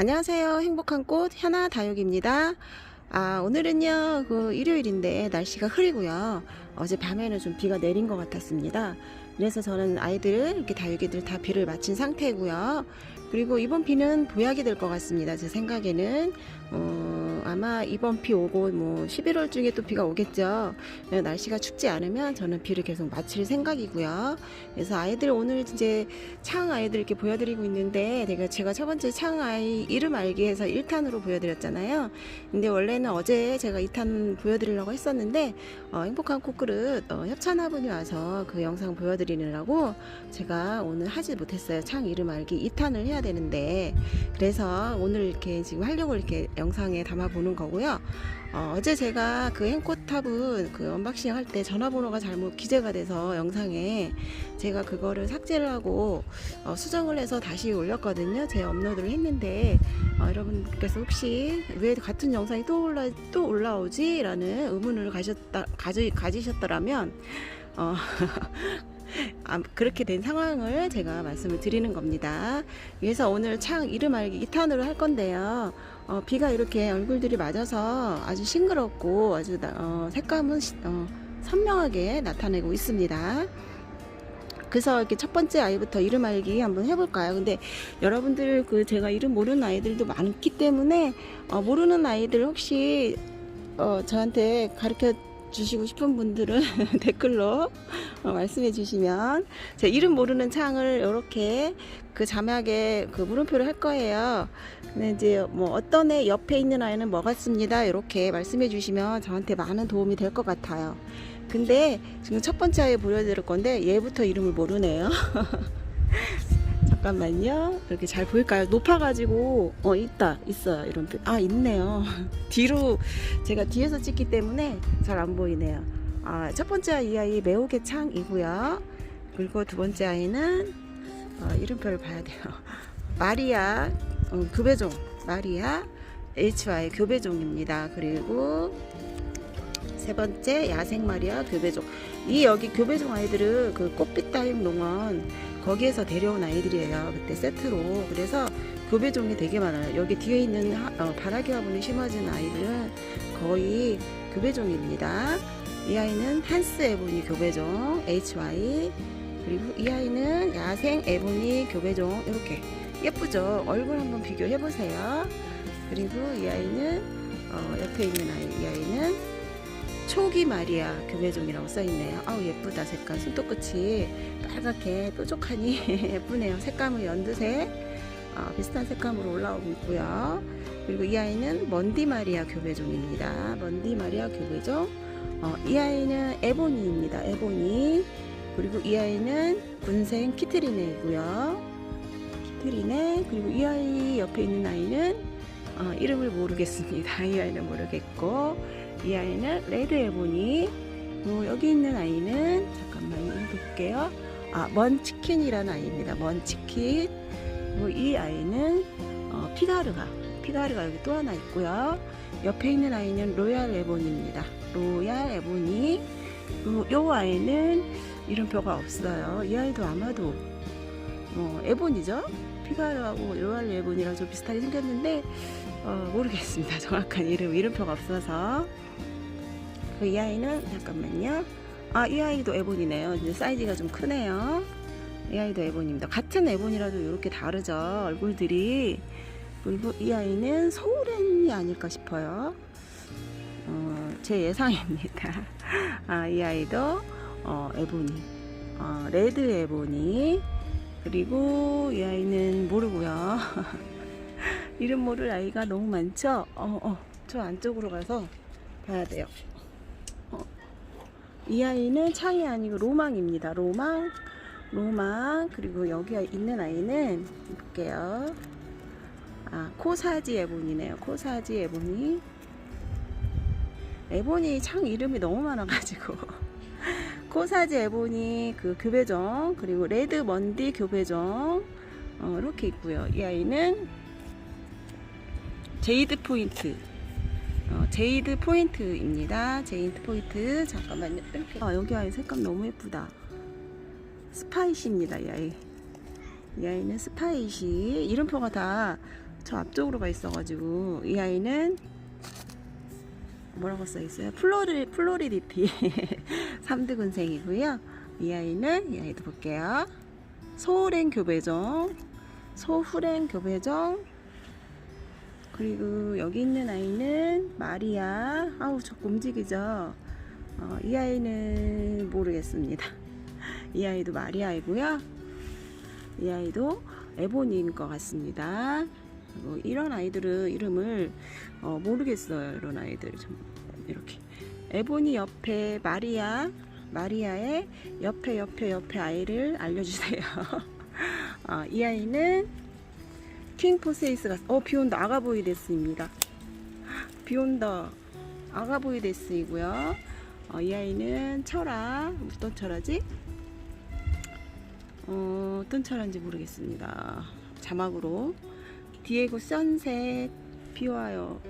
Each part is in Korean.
안녕하세요. 행복한 꽃 현아 다육입니다. 아, 오늘은요, 그 일요일인데 날씨가 흐리고요. 어제 밤에는 좀 비가 내린 것 같았습니다. 그래서 저는 아이들, 이렇게 다육이들 다 비를 마친 상태고요. 그리고 이번 비는 보약이 될 것 같습니다. 제 생각에는. 어, 아마 이번 비 오고 뭐 11월 중에 또 비가 오겠죠. 네, 날씨가 춥지 않으면 저는 비를 계속 마칠 생각이고요. 그래서 아이들 오늘 이제 창 아이들 이렇게 보여드리고 있는데 제가 제가 첫 번째 창 아이 이름 알기 해서 1탄으로 보여드렸잖아요. 근데 원래는 어제 제가 2탄 보여드리려고 했었는데 어, 행복한 코그릇 어, 협찬화분이 와서 그 영상 보여드리느라고 제가 오늘 하지 못했어요. 창 이름 알기 2탄을 해야 되는데 그래서 오늘 이렇게 지금 하려고 이렇게 영상에 담아 보는 거고요. 어, 제 제가 그 행코탑은 그 언박싱 할 때 전화번호가 잘못 기재가 돼서 영상에 제가 그거를 삭제를 하고 어, 수정을 해서 다시 올렸거든요. 제 업로드를 했는데 어, 여러분께서 혹시 왜 같은 영상이 또 올라 또 올라오지라는 의문을 가셨다 가지 가지셨더라면 어, 아, 그렇게 된 상황을 제가 말씀을 드리는 겁니다. 그래서 오늘 창 이름 알기 2탄으로 할 건데요. 어, 비가 이렇게 얼굴들이 맞아서 아주 싱그럽고 아주 나- 어, 색감은 시- 어, 선명하게 나타내고 있습니다. 그래서 이렇게 첫 번째 아이부터 이름 알기 한번 해볼까요? 근데 여러분들 그 제가 이름 모르는 아이들도 많기 때문에 어, 모르는 아이들 혹시 어, 저한테 가르쳐 주시고 싶은 분들은 댓글로 어, 말씀해 주시면 제 이름 모르는 창을 이렇게 그 자막에 그 물음표를 할 거예요. 근데 이제 뭐 어떤 애 옆에 있는 아이는 뭐 같습니다. 이렇게 말씀해 주시면 저한테 많은 도움이 될 것 같아요. 근데 지금 첫 번째 아이 보여드릴 건데 얘부터 이름을 모르네요. 잠깐만요. 이렇게 잘 보일까요? 높아가지고 어 있다 있어요 이런 표- 아 있네요. 뒤로 제가 뒤에서 찍기 때문에 잘 안 보이네요. 아, 첫 번째 이 아이 매우개 창이고요. 그리고 두 번째 아이는 어, 이름표를 봐야 돼요. 마리아 어, 교배종 마리아 HY 교배종입니다. 그리고 세 번째 야생 마리아 교배종. 이 여기 교배종 아이들은 그 꽃빛 다육 농원 거기에서 데려온 아이들이에요. 그때 세트로. 그래서 교배종이 되게 많아요. 여기 뒤에 있는 하- 어, 바라기 화분이 심어진 아이들은 거의 교배종입니다. 이 아이는 한스 에보니 교배종 HY 그리고 이 아이는 야생 에보니 교배종 이렇게 예쁘죠? 얼굴 한번 비교해 보세요. 그리고 이 아이는 어, 옆에 있는 아이 이 아이는 초기 마리아 교배종이라고 써 있네요. 아우 예쁘다 색깔 손톱끝이 빨갛게 뾰족하니 예쁘네요. 색감은 연두색 어, 비슷한 색감으로 올라오고 있고요. 그리고 이 아이는 먼디 마리아 교배종입니다. 먼디 마리아 교배종. 어, 이 아이는 에보니입니다. 에보니. 그리고 이 아이는 군생 키트리네이고요. 키트리네. 그리고 이 아이 옆에 있는 아이는 어, 이름을 모르겠습니다. 이 아이는 모르겠고 이 아이는 레드 에보니. 뭐 여기 있는 아이는 잠깐만요. 볼게요. 아, 먼치킨이라는 아이입니다. 먼치킨. 그리고 이 아이는 어, 피가르가. 피가르가 여기 또 하나 있고요. 옆에 있는 아이는 로얄 에보니입니다. 로얄 에보니. 이 아이는 이름표가 없어요. 이 아이도 아마도 어, 에보니죠. 피가르하고 로얄 에보니랑 좀 비슷하게 생겼는데 어, 모르겠습니다. 정확한 이름 이름표가 없어서. 그이 아이는 잠깐만요. 아, 이 아이도 에본이네요. 이제 사이즈가 좀 크네요. 이 아이도 에본입니다. 같은 에본이라도 이렇게 다르죠. 얼굴들이. 그리고 이 아이는 소렌이 아닐까 싶어요. 어, 제 예상입니다. 아, 이 아이도 어, 에보니. 어, 레드 에보니. 그리고 이 아이는 모르고요. 이름 모를 아이가 너무 많죠? 어, 어, 저 안쪽으로 가서 봐야 돼요. 어, 이 아이는 창이 아니고 로망입니다. 로망, 로망. 그리고 여기 있는 아이는 볼게요. 아, 코사지 에본이네요. 코사지 에본이. 에본이 창 이름이 너무 많아가지고. 코사지 에본이 그 교배종, 그리고 레드 먼디 교배종. 어, 이렇게 있고요. 이 아이는 제이드 포인트. 어, 제이드 포인트입니다. 제이드 포인트. 잠깐만요. 이렇게. 아, 여기 아이 색감 너무 예쁘다. 스파이시입니다. 이 아이. 이 아이는 스파이시. 이름표가 다 저 앞쪽으로 가 있어가지고 이 아이는 뭐라고 써 있어요? 플로리 플로리디티 3등근생이고요. 이 아이는 이 아이도 볼게요. 소호랭 교배종, 소후랭 교배종. 그리고 여기 있는 아이는 마리아. 아우 저 움직이죠. 어, 이 아이는 모르겠습니다. 이 아이도 마리아이고요. 이 아이도 에보니인 것 같습니다. 뭐 이런 아이들은 이름을 어, 모르겠어요. 이런 아이들 좀 이렇게 에보니 옆에 마리아 마리아의 옆에 옆에 옆에 아이를 알려주세요. 아, 이 아이는 킹포세이스가 어 비온다 아가보이 데스입니다. 비온다 아가보이 데스이고요. 어, 이 아이는 철아 어떤 철아지? 어, 어떤 철인지 모르겠습니다. 자막으로 디에고 선셋 비와요.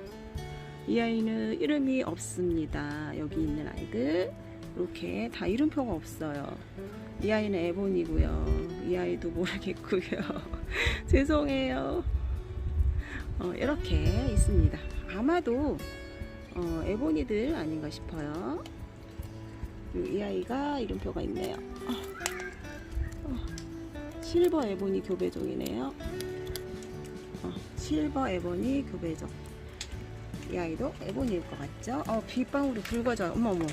이 아이는 이름이 없습니다. 여기 있는 아이들 이렇게 다 이름표가 없어요. 이 아이는 에본이고요. 이 아이도 모르겠고요. 죄송해요. 어, 이렇게 있습니다. 아마도 어, 에본이들 아닌가 싶어요. 이 아이가 이름표가 있네요. 실버 에보니 교배종이네요. 어, 실버 에보니 교배종. 이 아이도 에보니일 것 같죠? 어, 빗방울이 붉어져. 어머머.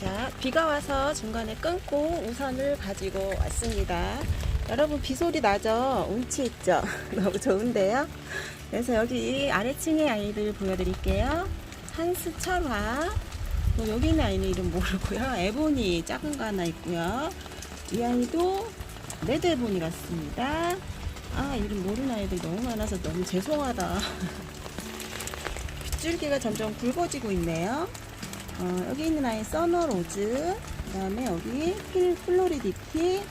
자, 비가 와서 중간에 끊고 우산을 가지고 왔습니다. 여러분, 비 소리 나죠? 운치 있죠? 너무 좋은데요? 그래서 여기 이 아래층의 아이들 보여드릴게요. 한스 철화. 뭐 여기 있는 아이는 이름 모르고요. 에보니 작은 거 하나 있고요. 이 아이도 레드 에보니 같습니다. 아, 이름 모르는 아이들 너무 많아서 너무 죄송하다. 빗줄기가 점점 굵어지고 있네요. 어, 여기 있는 아이 서너로즈, 그 다음에 여기 필 플로리디티,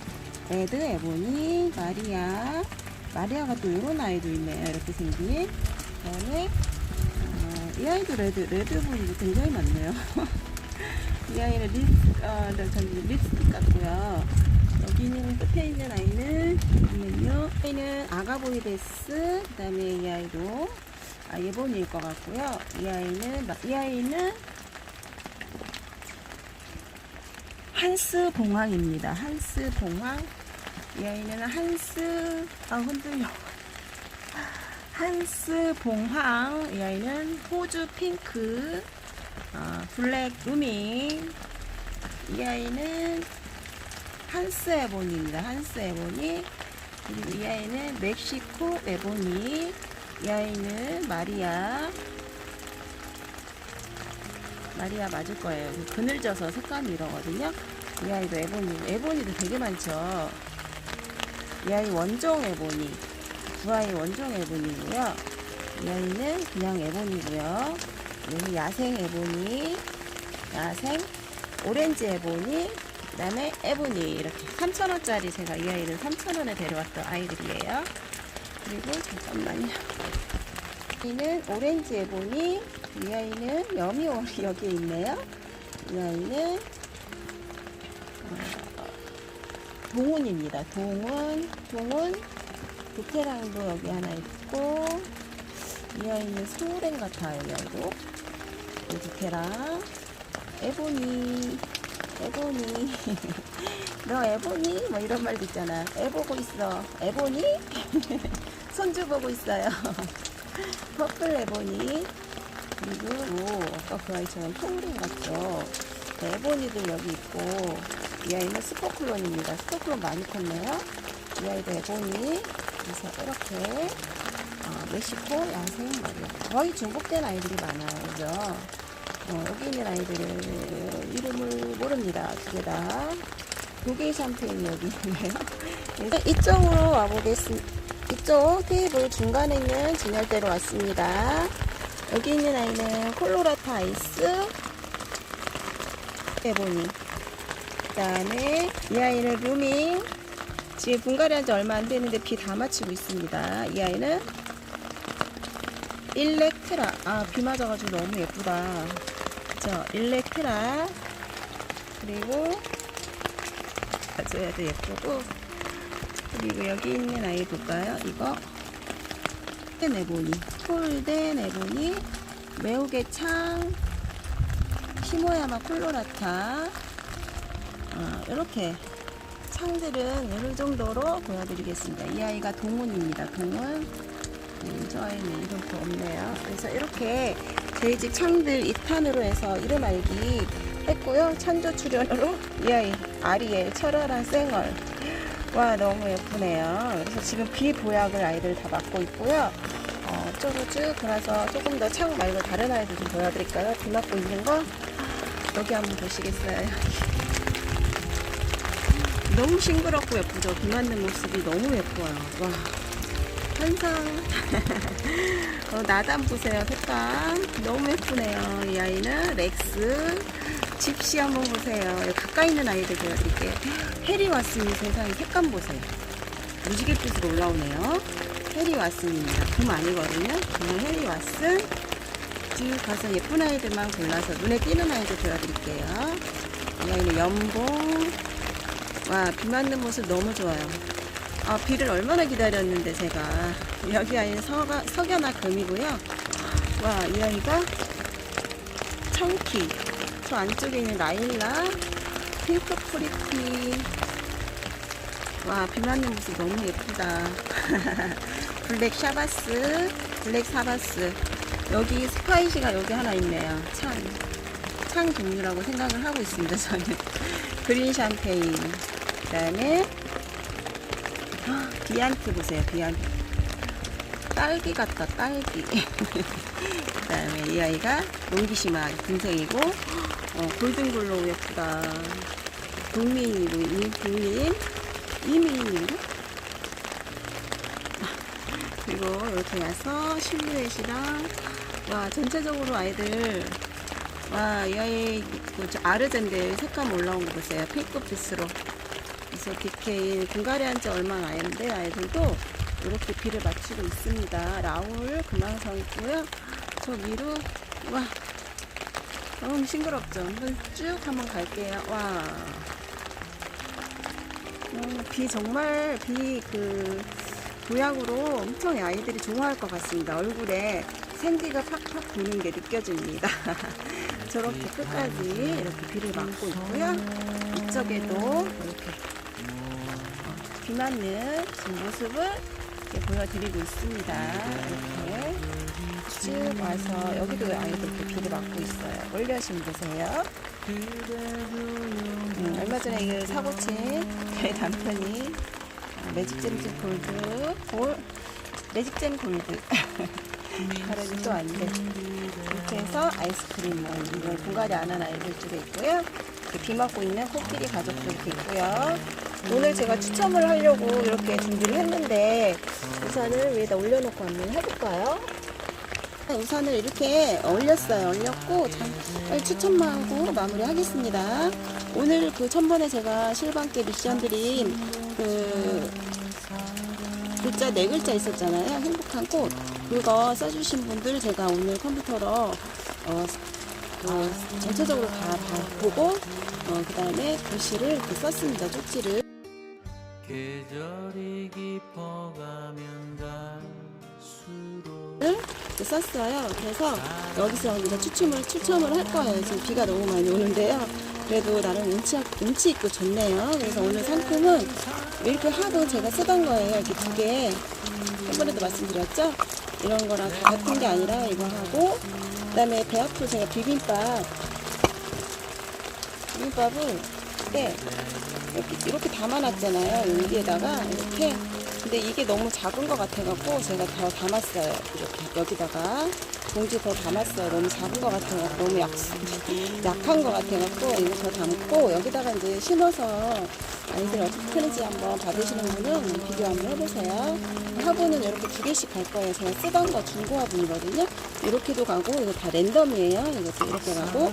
레드 에보니, 마리아, 마리아가 또 이런 아이도 있네요. 이렇게 생긴. 그 다음에 어, 이 아이도 레드, 레드 에보니도 굉장히 많네요. 이 아이는 립, 어, 저기 립스틱 같고요. 여기 있는 끝에 있는 아이는 잠깐만요. 아이는 아가보이데스 그 다음에 이 아이도 아 예본일 것 같고요. 이 아이는 이 아이는 한스 봉황입니다. 한스 봉황. 이 아이는 한스 아 흔들려. 한스 봉황. 이 아이는 호주 핑크. 아, 블랙 루밍. 이 아이는 한스 에보니입니다. 한스 에보니. 그리고 이 아이는 멕시코 에보니. 이 아이는 마리아. 마리아 맞을 거예요. 그늘져서 색감이 이러거든요. 이 아이도 에보니. 에보니도 되게 많죠. 이 아이 원종 에보니. 두 아이 원종 에보니고요. 이 아이는 그냥 에보니고요. 여기 야생 에보니. 야생 오렌지 에보니. 그 다음에 에보니 이렇게 3,000원짜리 제가 이 아이를 3,000원에 데려왔던 아이들이에요. 그리고 잠깐만요. 이는 오렌지 에보니, 이 아이는 여미오리 여기에 있네요. 이 아이는 어, 동훈입니다. 동훈, 동훈, 베테랑도 여기 하나 있고, 이 아이는 소랭 같아요. 이 베테랑, 에보니, 에보니. 너 에보니? 뭐 이런 말도 있잖아. 애 보고 있어. 에보니? 손주 보고 있어요. 퍼플 에보니. 그리고 뭐 아까 그 아이처럼 통링 같죠. 네, 에보니도 여기 있고 이 아이는 스포클론입니다. 스포클론 많이 컸네요. 이 아이도 에보니. 그래서 이렇게 어, 멕시코 야생 마리아. 거의 중복된 아이들이 많아요. 그죠? 어, 여기 있는 아이들은 이름을 모릅니다. 두 개 다. 독일 샴페인이 여기 있네요. 이쪽으로 와보겠습니다. 이쪽 테이블 중간에 있는 진열대로 왔습니다. 여기 있는 아이는 콜로라타 아이스 에보니. 그 다음에 이 아이는 루밍. 지금 분갈이 한 지 얼마 안 됐는데 비 다 맞히고 있습니다. 이 아이는 일렉트라. 아, 비 맞아가지고 너무 예쁘다. 그죠? 일렉트라. 그리고 가져야도 예쁘고. 그리고 여기 있는 아이 볼까요? 이거. 네보니, 폴데 네보니, 매우개창, 시모야마 콜로라타, 어, 이렇게 창들은 이 정도로 보여드리겠습니다. 이 아이가 동훈입니다. 동훈. 음, 저 아이는 이름도 없네요. 그래서 이렇게 저희 집 창들 2탄으로 해서 이름 알기 했고요. 찬조 출연으로 이 아이 아리엘 철혈한 쌩얼. 와 너무 예쁘네요. 그래서 지금 비보약을 아이들 다 맡고 있고요. 어, 쪼로 쭉 돌아서 조금 더창 말고 다른 아이들 좀 보여드릴까요? 비 맞고 있는 거 여기 한번 보시겠어요? 너무 싱그럽고 예쁘죠? 비 맞는 모습이 너무 예뻐요. 와 환상. 어, 나단 보세요 색감 너무 예쁘네요. 이 아이는 렉스. 집시 한번 보세요. 가까이 있는 아이들 보여드릴게요. 해리 왓슨이 세상에 색감 보세요. 무지갯빛으로 올라오네요. 해리 왓슨입니다. 금 아니거든요. 그냥 해리 왓슨. 쭉 가서 예쁜 아이들만 골라서 눈에 띄는 아이들 보여드릴게요. 이 아이는 연봉. 와, 비 맞는 모습 너무 좋아요. 아, 비를 얼마나 기다렸는데, 제가. 여기 아이는 서가, 석연아 금이고요. 와, 이 아이가 청키. 저 안쪽에 있는 라일라. 핑크 프리티. 와, 비 맞는 모습 너무 예쁘다. 블랙 샤바스, 블랙 사바스. 여기 스파이시가 여기 하나 있네요. 창. 창 종류라고 생각을 하고 있습니다, 저는. 그린 샴페인. 그 다음에, 비안트 보세요, 비안트. 딸기 같다, 딸기. 그 다음에 이 아이가 롱기시마 금색이고, 어, 골든글로우 예쁘다. 국민이고, 이국민. 이민인가? 그리고 이렇게 와서 실루엣이랑 와 전체적으로 아이들 와이 아이 그저 아르젠데 색감 올라온 거 보세요. 핑크 빛으로. 그래서 디케인 분갈이 한 지 얼마 안 됐는데 아이들도 이렇게 비를 맞추고 있습니다. 라울 금왕성 있고요. 저 위로 와 너무 싱그럽죠? 한번 쭉 한번 갈게요. 와. 음, 비 정말 비그 보약으로 엄청 아이들이 좋아할 것 같습니다. 얼굴에 생기가 팍팍 도는 게 느껴집니다. 저렇게 끝까지 이렇게 비를 맞고 있고요. 이쪽에도 이렇게 어, 비 맞는 지금 모습을 보여드리고 있습니다. 이렇게 쭉 와서 여기도 아이들 이렇게 비를 맞고 있어요. 올려심 보세요. 음, 얼마 전에 그 사고 친 저희 남편이 어, 매직잼즈 골드 골 매직 잼 골드 발음이 또 안돼 이렇게 해서 아이스크림 뭐 이걸 분갈이 안 한 아이들 쪽에 있고요 비 맞고 있는 코끼리 가족도 이렇게 있고요 오늘 제가 추첨을 하려고 이렇게 준비를 했는데 우선을 위에다 올려놓고 한번 해볼까요? 우선을 이렇게 올렸어요. 올렸고 자, 빨리 추천만 하고 마무리하겠습니다. 오늘 그 천번에 제가 실반께 미션 드린 그 글자 네 글자 있었잖아요. 행복한 꽃 그거 써주신 분들 제가 오늘 컴퓨터로 어, 그 전체적으로 다, 다 보고 어, 그 다음에 글씨를 이렇게 썼습니다. 쪽지를. 계절이 깊어가면 갈수록 이렇게 썼어요. 그래서 여기서 이제 추첨을 추첨을 할 거예요. 지금 비가 너무 많이 오는데요. 그래도 나름 운치 운치 있고 좋네요. 그래서 오늘 상품은 이렇게 하도 제가 쓰던 거예요. 이렇게 두 개. 저번에도 말씀드렸죠? 이런 거랑 다 같은 게 아니라 이거 하고 그 다음에 배 앞으로 제가 비빔밥 비빔밥을 때 이렇게, 이렇게 담아놨잖아요. 여기에다가 이렇게. 근데 이게 너무 작은 것 같아갖고 제가 더 담았어요. 이렇게 여기다가 봉지 더 담았어요. 너무 작은 것 같아갖고 너무 약, 약한 것 같아갖고 이거 더 담고 여기다가 이제 심어서 아이들 어떻게 크는지 한번 받으시는 분은 비교 한번 해보세요. 화분은 이렇게 두 개씩 갈 거예요. 제가 쓰던 거 중고 화분이거든요. 이렇게도 가고 이거 다 랜덤이에요. 이것도 이렇게 가고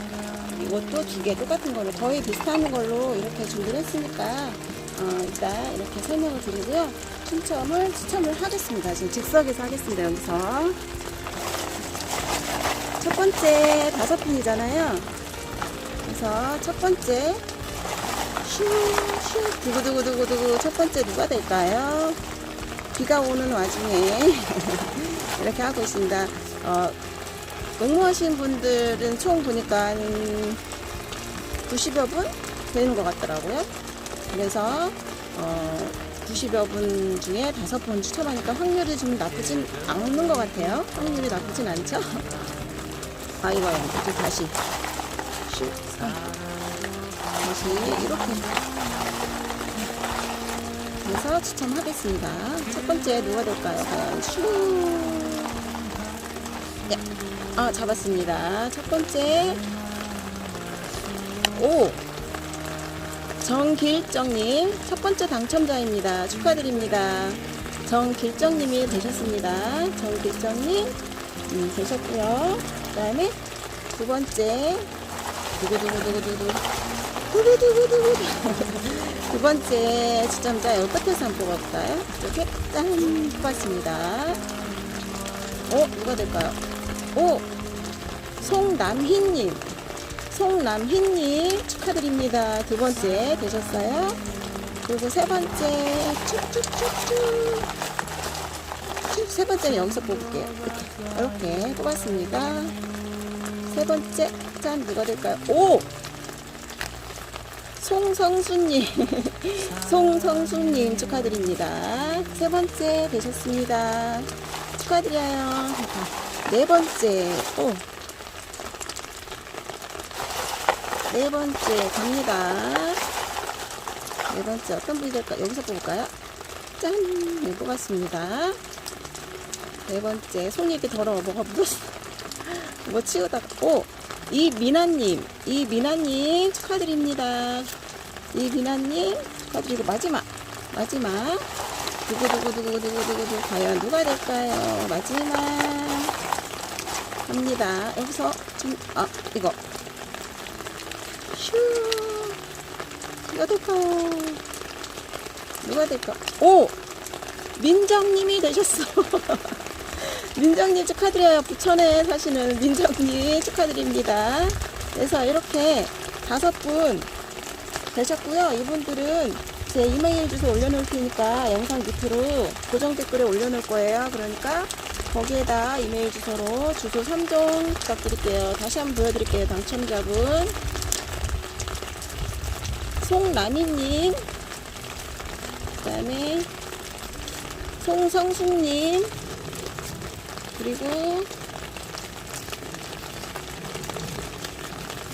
이것도 두 개 똑같은 걸로 거의 비슷한 걸로 이렇게 준비를 했으니까 어, 일단 이렇게 설명을 드리고요. 추첨을 추첨을 하겠습니다. 지금 즉석에서 하겠습니다. 여기서 첫 번째 다섯 분이잖아요. 그래서 첫 번째 슈슈 두구두구두구두구 첫 번째 누가 될까요? 비가 오는 와중에 이렇게 하고 있습니다. 어, 농무하신 분들은 총 보니까 한 90여 분 되는 것 같더라고요. 그래서 어, 90여 분 중에 다섯 분 추첨하니까 확률이 좀 나쁘진 않은 것 같아요. 확률이 나쁘진 않죠? 아, 이거요. 이제 다시. 다시 이렇게. 그래서 추첨하겠습니다. 첫 번째 누가 될까요? 과연 슈. 야. 아, 잡았습니다. 첫 번째. 오! 정길정님 첫 번째 당첨자입니다. 축하드립니다. 정길정님이 되셨습니다. 정길정님 음, 되셨고요. 그 다음에 두 번째 두구두구두구두구 두구두구두구 두 번째 여기 끝에서 한번 뽑아볼까요? 이렇게 짠 뽑았습니다. 오 누가 될까요? 오 송남희님 송남희님 축하드립니다. 두 번째 되셨어요. 그리고 세 번째 쭉쭉쭉쭉 쭉, 세 번째는 여기서 뽑을게요. 이렇게, 이렇게 뽑았습니다. 세 번째 짠 누가 될까요? 오 송성수님 송성수님 축하드립니다. 세 번째 되셨습니다. 축하드려요. 네 번째 오 네 번째 갑니다. 네 번째 어떤 분이 될까? 여기서 뽑을까요? 짠! 네, 뽑았습니다. 네 번째 손이 이렇게 더러워 뭐가 묻었어. 뭐 치우다가 오! 이미나님 이미나님 축하드립니다. 이미나님 축하드리고 마지막 마지막 두구두구두구두구두구 과연 누가 될까요? 마지막 갑니다. 여기서 좀, 아 이거 누가 될까요? 누가 될까? 오! 민정님이 되셨어. 민정님 축하드려요. 부천에 사시는 민정님 축하드립니다. 그래서 이렇게 다섯 분 되셨고요. 이분들은 제 이메일 주소 올려놓을 테니까 영상 밑으로 고정 댓글에 올려놓을 거예요. 그러니까 거기에다 이메일 주소로 주소 3종 부탁드릴게요. 다시 한번 보여드릴게요. 당첨자분. 송라미님, 그 다음에 송성숙님, 그리고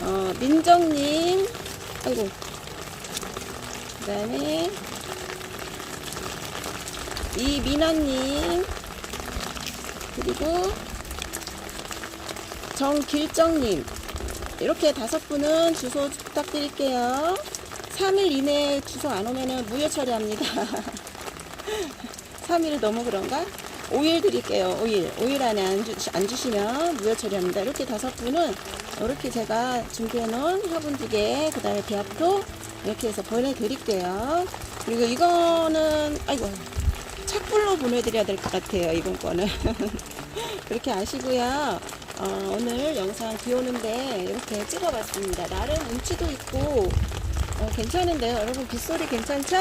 어, 민정님, 아이고, 그 다음에 이민아님, 그리고 정길정님, 이렇게 다섯 분은 주소 부탁드릴게요. 3일 이내에 주소 안 오면은 무효 처리합니다. 3일 너무 그런가? 5일 드릴게요. 5일. 5일 안에 안, 주, 안 주시면 무효 처리합니다. 이렇게 다섯 분은 이렇게 제가 준비해 놓은 화분 두 개, 그 다음에 배합도 이렇게 해서 보내드릴게요. 그리고 이거는, 아이고, 착불로 보내드려야 될 것 같아요. 이번 거는. 그렇게 아시고요. 어, 오늘 영상 비 오는데 이렇게 찍어봤습니다. 나름 운치도 있고, 어, 괜찮은데요. 여러분 빗소리 괜찮죠?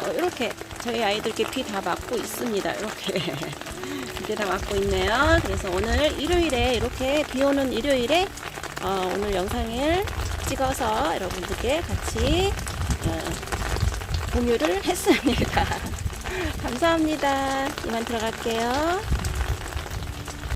어, 이렇게 저희 아이들께 비 다 맞고 있습니다. 이렇게 비 다 맞고 있네요. 그래서 오늘 일요일에 이렇게 비 오는 일요일에 어, 오늘 영상을 찍어서 여러분들께 같이 어, 공유를 했습니다. 감사합니다. 이만 들어갈게요.